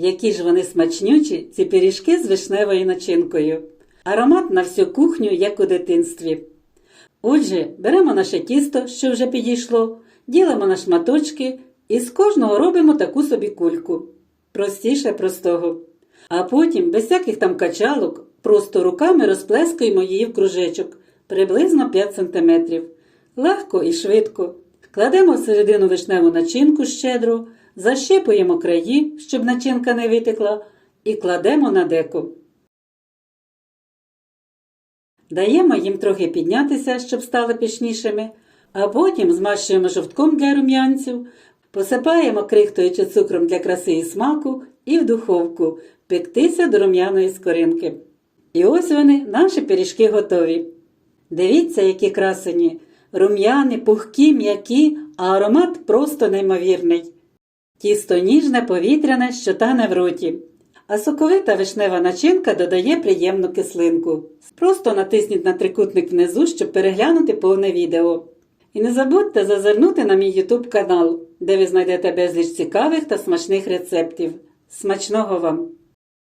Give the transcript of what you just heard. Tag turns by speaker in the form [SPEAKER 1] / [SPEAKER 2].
[SPEAKER 1] Які ж вони смачнючі, ці пиріжки з вишневою начинкою. Аромат на всю кухню, як у дитинстві. Отже, беремо наше тісто, що вже підійшло, ділимо на шматочки і з кожного робимо таку собі кульку. Простіше простого. А потім, без всяких там качалок, просто руками розплескуємо її в кружечок приблизно 5 см. Легко і швидко. Кладемо всередину вишневу начинку щедро, защепуємо краї, щоб начинка не витекла, і кладемо на деко. Даємо їм трохи піднятися, щоб стали пішнішими, а потім змащуємо жовтком для рум'янців, посипаємо крихтою чи цукром для краси і смаку і в духовку пектися до рум'яної скоринки. І ось вони, наші пиріжки готові. Дивіться, які красені, рум'яні, пухкі, м'які, а аромат просто неймовірний. Тісто ніжне, повітряне, що тане в роті. А соковита вишнева начинка додає приємну кислинку. Просто натисніть на трикутник внизу, щоб переглянути повне відео. І не забудьте зазирнути на мій YouTube канал, де ви знайдете безліч цікавих та смачних рецептів. Смачного вам!